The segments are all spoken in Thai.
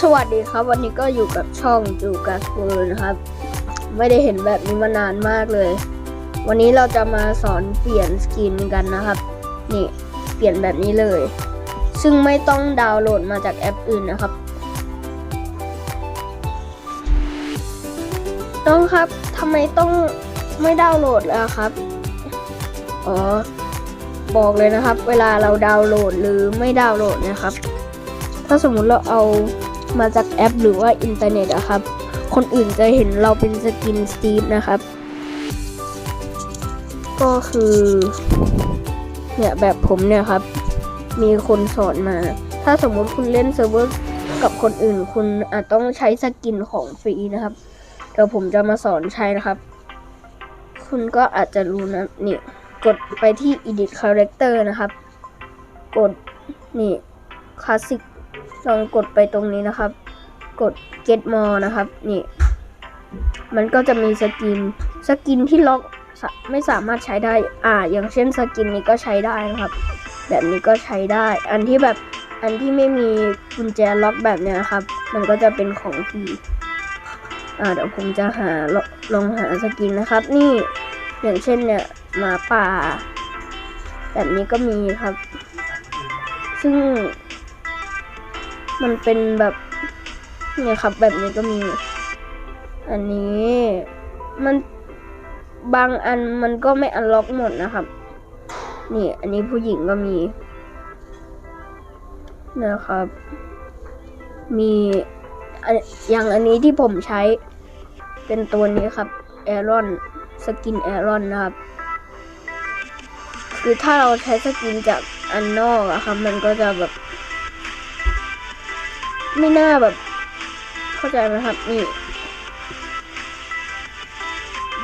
สวัสดีครับ วันนี้ก็อยู่กับช่องจูกัสเวิร์นะครับ ไม่ได้เห็นแบบนี้มานานมากเลย วันนี้เราจะมาสอนเปลี่ยนสกินกันนะครับ นี่เปลี่ยนแบบนี้เลย ซึ่งไม่ต้องดาวน์โหลดมาจากแอปอื่นนะครับ ต้องครับทำไมต้องไม่ดาวน์โหลดล้วครับอ๋อบอกเลยนะครับ เวลาเราดาวน์โหลดหรือไม่ดาวน์โหลดนะครับ ถ้าสมมุติเราเอา มาจากแอปหรือว่าอินเทอร์เน็ตอะครับ คนอื่นจะเห็นเราเป็นสกินสตีฟนะครับ ก็คือ เนี่ยแบบผมเนี่ยครับ มีคนสอนมา ถ้าสมมติคุณเล่นเซิร์ฟเวอร์กับคนอื่น คุณอาจต้องใช้สกินของฟรีนะครับ เดี๋ยวผมจะมาสอนใช้นะครับ คุณก็อาจจะรู้นะนี่กดไปที่ edit character นะครับ กดนี่ classic ลองกดไปตรงนี้นะครับ กด get more นะครับ นี่ มันก็จะมีสกิน สกินที่ล็อกไม่สามารถใช้ได้ อ่า อย่างเช่นสกินนี้ก็ใช้ได้นะครับ แบบนี้ก็ใช้ได้ อันที่แบบ อันที่ไม่มีกุญแจล็อกแบบเนี้ยครับ มันก็จะเป็นของฟรีอ่า เดี๋ยวผมจะหาลลองหาสกินนะครับ นี่ อย่างเช่นเนี่ยหมาป่า แบบนี้ก็มีครับ ซึ่ง มันเป็นแบบเนี่ยครับ แบบนี้ก็มี อันนี้มันบางอันมันก็ไม่อันล็อกหมดนะครับ นี่อันนี้ผู้หญิงก็มีนะครับ มีอย่างอันนี้ที่ผมใช้เป็นตัวนี้ครับแอรอนสกินแอรอนนะครับ คือถ้าเราใช้สกินจากอันนอกอะครับ มันก็จะแบบ ไม่น่าแบบ เข้าใจไหมครับ นี่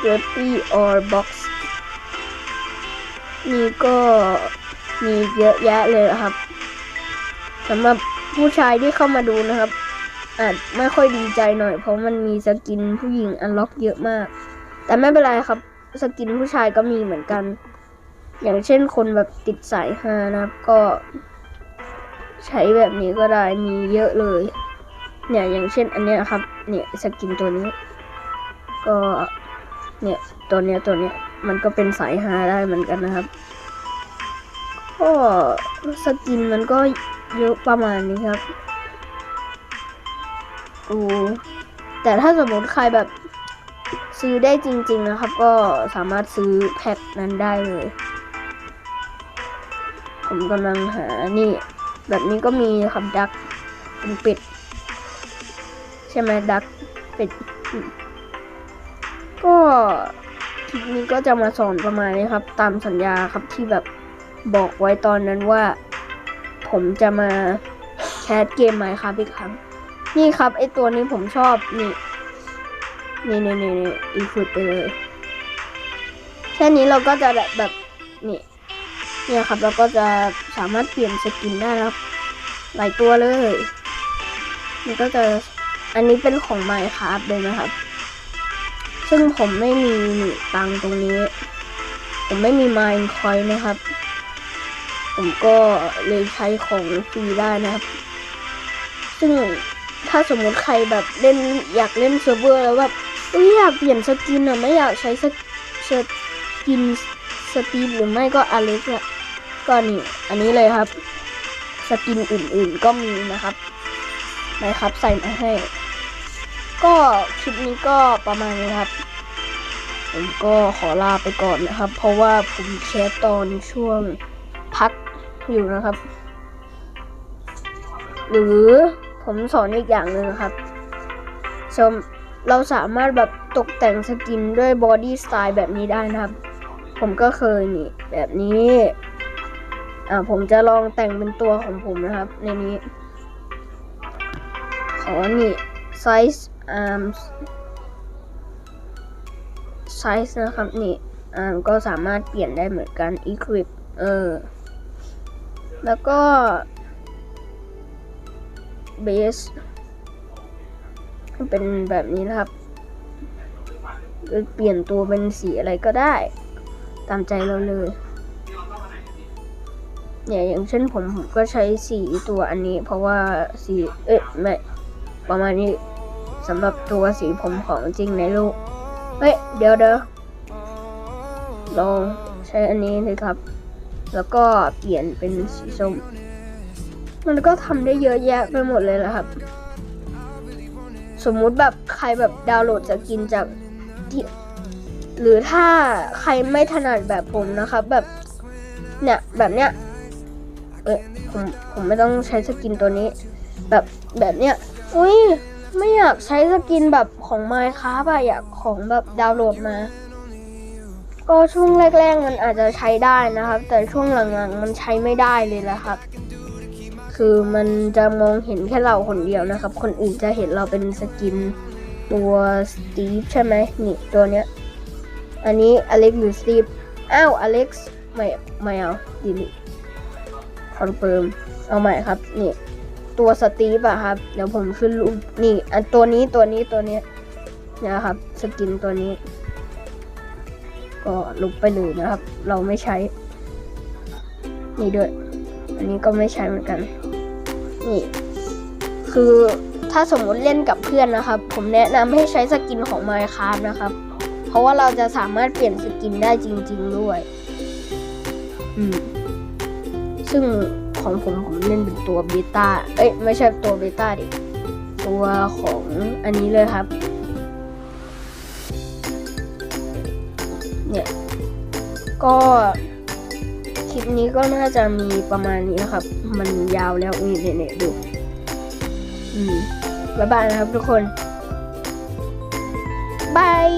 dirty or box นี่ก็มีเยอะแยะเลยครับสำหรับผู้ชายที่เข้ามาดูนะครับ อาจไม่ค่อยดีใจหน่อย เพราะมันมีสกินผู้หญิงอันล็อกเยอะมาก แต่ไม่เป็นไรครับ สกินผู้ชายก็มีเหมือนกัน อย่างเช่นคนแบบติดสายฮานะครับก็ ใช้แบบนี้ก็ได้มีเยอะเลย เนี่ยอย่างเช่นอันนี้ยครับ เนี่ยสกินตัวนี้ ก็เนี่ยตัวเนี้ยตัวเนี้ยมันก็เป็นสายฮาได้เหมือนกันนะครับ ก็สกินมันก็เยอะประมาณนี้ครับอูแต่ถ้าสมมติใครแบบซื้อได้จริง ๆนะครับ ก็สามารถซื้อแพ็คนั้นได้เลย ผมกำลังหานี่ แบบนี้ก็มีครับดักเป็นเป็ด ใช่ไหมดักเป็ด ก็คลิปนี้ก็จะมาสอนประมาณนี้ครับ ตามสัญญาครับที่แบบบอกไว้ตอนนั้นว่า ผมจะมาแคสเกมใหม่ครับอีกครั้ง นี่ครับไอตัวนี้ผมชอบนี่นี่นี่นี่นี่อีฟุตไปเลย แค่นี้เราก็จะแบบแบบนี่ เนี่ยครับเราก็จะสามารถเปลี่ยนสกินได้ครับ หลายตัวเลย มันก็จะอันนี้เป็นของ Minecraft เลยนะครับ ซึ่งผมไม่มีตังตรงนี้ ผมไม่มี Minecoin นะครับ ผมก็เลยใช้ของฟรีได้นะครับ ซึ่งถ้าสมมติใครแบบเล่นอยากเล่นเซิร์ฟเวอร์แล้วแบบอยากเปลี่ยนสกินอะไม่อยากใช้สกสกิน สตีฟหรือไม่ก็อเล็กอะก็นี่อันนี้เลยครับ สกินอื่นๆก็มีนะครับนะครับใส่มาให้ ก็คลิปนี้ก็ประมาณนี้ครับ ผมก็ขอลาไปก่อนนะครับ เพราะว่าผมแคสตอนช่วงพักอยู่นะครับ หรือผมสอนอีกอย่างหนึ่งนะครับสมเราสามารถแบบตกแต่งสกินด้วยบอดี้สไตล์แบบนี้ได้นะครับ ผมก็เคยนี่ แบบนี้ อ่าผมจะลองแต่งเป็นตัวของผมนะครับ ในนี้ ขอนี่ size arms size นะครับนี่ อ่าก็สามารถเปลี่ยนได้เหมือนกัน equip เออ แล้วก็ base เป็นแบบนี้นะครับ เปลี่ยนตัวเป็นสีอะไรก็ได้ ตามใจเราเลยเนี่ยอย่างเช่นผมผมก็ใช้สีตัวอันนี้ เพราะว่าสีเอ๊ะไม่ประมาณนี้สำหรับตัวสีผมของจริงในรูปเฮ้ยเดี๋ยวเดี๋ยวลองใช้อันนี้เลยครับ แล้วก็เปลี่ยนเป็นสีส้ม มันก็ทำได้เยอะแยะไปหมดเลยแหละครับ สมมุติแบบใครแบบดาวน์โหลดสกินจากที่ หรือถ้าใครไม่ถนัดแบบผมนะครับ แบบเนี่ยแบบเนี้ยเอ้ผมผมไม่ต้องใช้สกินตัวนี้ แบบแบบเนี้ยอุ้ยไม่อยากใช้สกินแบบของ Minecraft อะอยากของแบบดาวน์โหลดมา ก็ช่วงแรกๆมันอาจจะใช้ได้นะครับ แต่ช่วงหลังๆมันใช้ไม่ได้เลยละครับ คือมันจะมองเห็นแค่เราคนเดียวนะครับ คนอื่นจะเห็นเราเป็นสกินตัวสตีฟใช่ไหมนี่ตัวเนี้ย อันนี้อเล็กหรือสตีฟอ้าวอเล็กซ์ไม่ไม่เอาดีลิคอนเฟิร์มเอาใหม่ครับนี่ตัวสตีฟอะครับ เดี๋ยวผมขึ้นรูปนี่ อันตัวนี้ตัวนี้ตัวนี้นะครับ สกินตัวนี้ ก็ลบไปเลยนะครับ เราไม่ใช้ นี่ด้วย อันนี้ก็ไม่ใช้เหมือนกัน นี่ คือถ้าสมมติเล่นกับเพื่อนนะครับ ผมแนะนำให้ใช้สกินของ Minecraft นะครับ เพราะว่าเราจะสามารถเปลี่ยนสกินได้จริง ๆด้วย อืม ซึ่งของผมผมเล่นเป็นตัวเบต้า เอ้ยไม่ใช่ตัวเบต้าดิ ตัวของอันนี้เลยครับ เนี่ย ก็คลิปนี้ก็น่าจะมีประมาณนี้นะครับ มันยาวแล้วนี่เนี่ยดู อืมบ๊ายบายนะครับทุกคน บาย